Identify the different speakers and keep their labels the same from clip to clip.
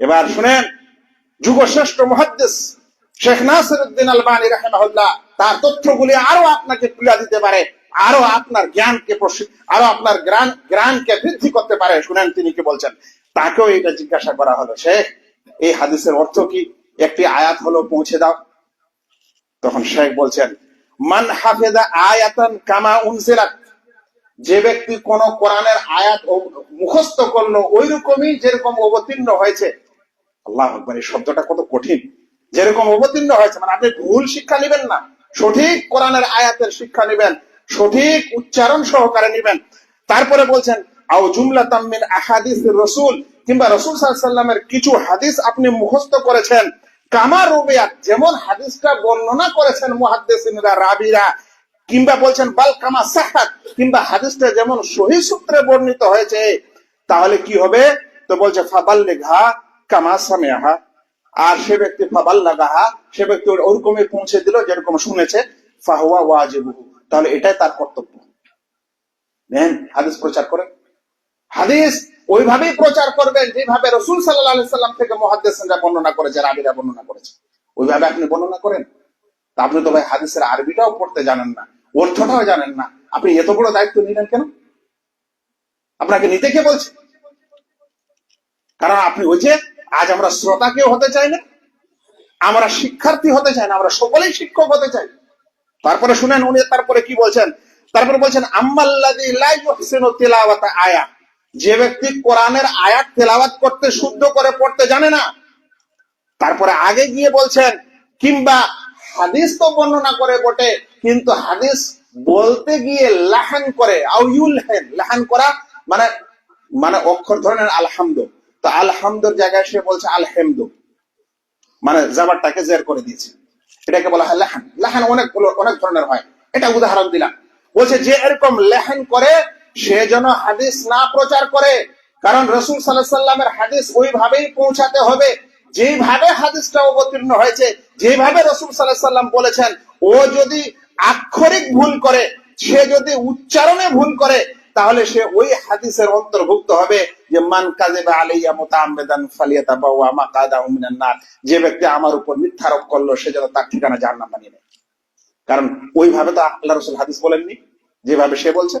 Speaker 1: এবার শুনেন, যুগশ্রেষ্ঠ মহাদ্দেশ শেখ নাসির উদ্দিন আলবানী রাহেমাহুল্লাহ, তার তথ্যগুলি আরও আপনাকে তুলে দিতে পারে, আরও আপনার জ্ঞানকে আরও আপনার জ্ঞান জ্ঞানকে বৃদ্ধি করতে পারে। শুনেন তিনি কি বলছেন। তাকেও এটা জিজ্ঞাসা করা হলো, শেখ, এই হাদিসের অর্থ কি? একটি আয়াত হলো, পৌঁছে দাও। তখন শেখ বলছেন, মান হাফেদা আয়াতান কামা উনজিলাত যে ব্যক্তি কোন কোরআনের আয়াত মুখস্থ করল ওই রকমই যেরকম অবতীর্ণ হয়েছে আল্লাহ আকবার, এই শব্দটা কত কঠিন। যেরকম অবতীর্ণ হয়েছে মানে আপনি ভুল শিক্ষা নেবেন না, সঠিক কোরআনের আয়াতের শিক্ষা নেবেন, সঠিক উচ্চারণ সহকারে নেবেন। তারপরে বলছেন, আও জুমলা তাম্মিন আহাদিস রসুল, কিংবা রসুল সাল্লামের কিছু হাদিস আপনি মুখস্থ করেছেন। কামা রুবিয়াত, যেমন হাদিসটা বর্ণনা করেছেন মুহাদ্দিসিনরা, রাবিরা, কিংবা বলছেন, বাল কামা সাহাত, কিংবা হাদিসটা যেমন সহি সূত্রে বর্ণিত হয়েছে, তাহলে কি হবে? তো বলছে ফাবাল লেঘা আর সে ব্যক্তি সে ব্যক্তি ওরকমই পৌঁছে দিল, যেরকম শুনেছে, ফাহুয়া তাহলে এটাই তার কর্তব্য। নেন, হাদিস প্রচার করেন। হাদিস ওইভাবেই প্রচার করবেন যেভাবে রসুল সাল্লাহ সাল্লাম থেকে মহাদ্দেসরা বর্ণনা করেছে, রাবিরা বর্ণনা করেছে। ওইভাবে আপনি বর্ণনা করেন? তা আপনি তো ভাই হাদিসের আরবিটাও পড়তে জানেন না, অর্থটাও জানেন না। আপনি এত বড় দায়িত্ব নিলেন কেন? আপনাকে নিতে কে বলছে? কারণ আপনি ওই যে আজ আমরা শ্রোতা কেউ হতে চাই না, আমরা শিক্ষার্থী হতে চাই না, আমরা সকলেই শিক্ষক হতে চাই। তারপরে শুনেন উনি তারপরে কি বলছেন? তারপরে বলছেন ইউহসিনু আয়া যে ব্যক্তি কোরআনের আয়াত তেলাওয়াত করতে, শুদ্ধ করে পড়তে জানে না, তারপরে আগে গিয়ে বলছেন, কিংবা হাদিস তো বর্ণনা করে বটে, কিন্তু হাদিস বলতে গিয়ে লাহান করে আউ ইউলহেন, লাহান করা মানে মানে অক্ষর ধরনের আলহামদু। তো আলহামদুর জায়গায় সে বলছে আলহামদু। মানে জাবারটাকে জের করে দিয়েছে। এটাকে বলা হয় লেহান। লেহান অনেক অনেক ধরনের হয়। এটা উদাহরণ দিলাম। বলছে যে এরকম লেহান করে, সে যেন হাদিস না প্রচার করে। কারণ রসুল সাল্লাহ সাল্লামের হাদিস ওইভাবেই পৌঁছাতে হবে। যেভাবে হাদিসটা অবতীর্ণ হয়েছে যেভাবে রসুল সাল্লাহ সাল্লাম বলেছেন, ও যদি আক্ষরিক ভুল করে, সে যদি উচ্চারণে ভুল করে তাহলে সে ওই হাদিসের অন্তর্ভুক্ত হবে যে, মান কাযিবা আলাইয়া মুতাআম্মিদান ফালিয়াতাবাওয়া মাকাদাহু মিনান নার। যে ব্যক্তি আমার উপর মিথ্যারোপ করল, সে যেন তার ঠিকানা জাহান্নাম বানিয়ে নেয়। কারণ ওইভাবে তো আল্লাহ রসুল হাদিস বলেননি, যেভাবে সে বলছে।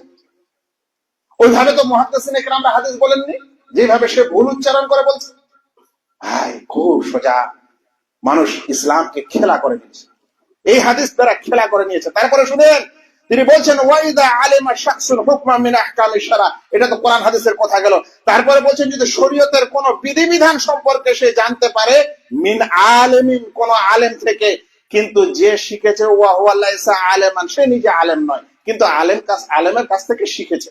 Speaker 1: ওইভাবে তো মহাদ্দেসিন একরামরা হাদিস বলেননি, যেভাবে সে ভুল উচ্চারণ করে বলছে। হাই খুব সোজা। মানুষ ইসলামকে খেলা করে নিয়েছে। এই হাদিস তারা খেলা করে নিয়েছে। তারপরে শুনেন তিনি বলছেন, ওয়াইদা আলিমা শাকসুল হুকমা মিন আহকামিশ শারা এটা তো কোরআন হাদিসের কথা গেল। তারপরে বলছেন, যদি শরীয়তের কোন বিধিবিধান সম্পর্কে সে জানতে পারে, মিন আলেমিন কোন আলেম থেকে, কিন্তু যে শিখেছে, ওয়া হুয়া লাইসা আলেমান, সে নিজে আলেম নয়, কিন্তু আলেম কাছ, আলেমের কাছ থেকে শিখেছে।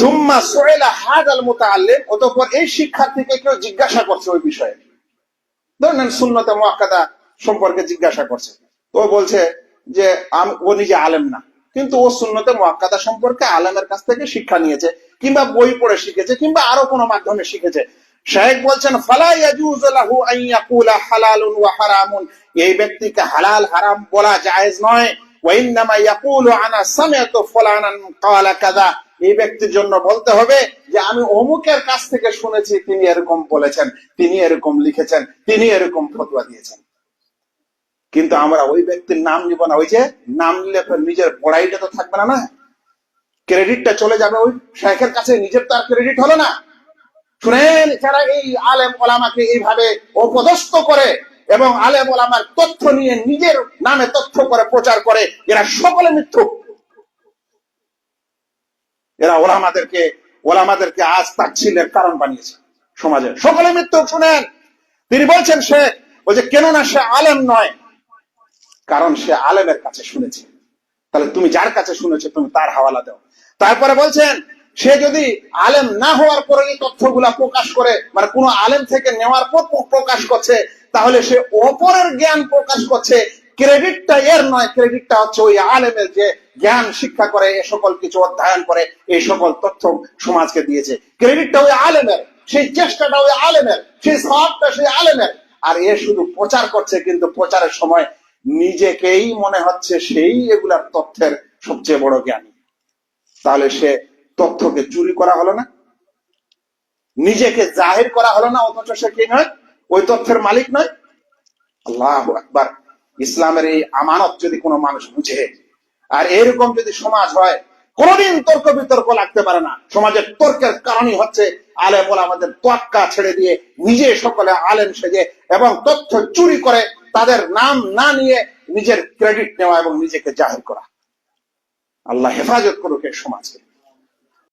Speaker 1: সুম্মা সুইলা হাদাল মুতাআল্লিম, অতঃপর এই শিক্ষার্থীকে কেউ জিজ্ঞাসা করছে ওই বিষয়ে। ধরেন সুন্নতে মুআক্কাদা সম্পর্কে জিজ্ঞাসা করছে। তো বলছে যে ও নিজে আলেম না। কিন্তু ও সুন্নতে মুআক্কাদা সম্পর্কে আলেমের কাছ থেকে শিক্ষা নিয়েছে, কিংবা বই পড়ে শিখেছে, কিংবা আরও কোনো মাধ্যমে শিখেছে। শাহেক বলছেন হারামুন। এই ব্যক্তিকে হালাল, হারাম বলা জায়েজ নয়। আনা এই ব্যক্তির জন্য বলতে হবে যে, আমি অমুকের কাছ থেকে শুনেছি, তিনি এরকম বলেছেন, তিনি এরকম লিখেছেন, তিনি এরকম ফতোয়া দিয়েছেন। কিন্তু আমরা ওই ব্যক্তির নাম নিব না। ওই যে নাম নিলে নিজের পড়াইটা তো থাকবে না না। ক্রেডিটটা চলে যাবে ওই শেখের কাছে, নিজের তার ক্রেডিট হলো না। শুনেন, যারা এই আলেম ওলামাকে এইভাবে অপদস্থ করে এবং আলেম ওলামার তথ্য নিয়ে নিজের নামে তথ্য করে, প্রচার করে, এরা সকলে মিথ্যুক। এরা ওলামাদেরকে ওলামাদেরকে আজ তাচ্ছিলের কারণ বানিয়েছে সমাজে। সকলে মৃত্যু শুনেন। তিনি বলছেন সে বলছে কেননা সে আলেম নয় কারণ সে আলেমের কাছে শুনেছে। তাহলে তুমি যার কাছে শুনেছো, তুমি তার হাওয়ালা দাও। তারপরে বলছেন, সে যদি আলেম না হওয়ার পরে এই তথ্যগুলা প্রকাশ করে মানে কোনো আলেম থেকে নেওয়ার পর প্রকাশ করছে, তাহলে সে অপরের জ্ঞান প্রকাশ করছে। ক্রেডিটটা এর নয় ক্রেডিটটা হচ্ছে ওই আলেমের যে জ্ঞান শিক্ষা করে, এ সকল কিছু অধ্যয়ন করে, এই সকল তথ্য সমাজকে দিয়েছে। ক্রেডিটটা ওই আলেমের, সেই চেষ্টাটা ওই আলেমের, সেই সবটা সেই আলেমের। আর এ শুধু প্রচার করছে, কিন্তু প্রচারের সময় নিজেকেই মনে হচ্ছে সেই এগুলার তথ্যের সবচেয়ে বড় জ্ঞানী। তাহলে সে তথ্যকে চুরি করা হলো না? নিজেকে জাহির করা হলো না, অথচ সে কি নয়? ওই তথ্যের মালিক নয়? আল্লাহ একবার ইসলামের এই আমানত যদি কোনো মানুষ বুঝে, আর এরকম যদি সমাজ হয়, কোনদিন তর্ক বিতর্ক লাগতে পারে না। সমাজের তর্কের কারণই হচ্ছে আলে বলে আমাদের তোয়াক্কা ছেড়ে দিয়ে নিজে সকলে আলেম সেজে এবং তথ্য চুরি করে তাদের নাম না নিয়ে নিজের ক্রেডিট নেওয়া এবং নিজেকে জাহির করা। আল্লাহ হেফাজত করুক এই সমাজকে।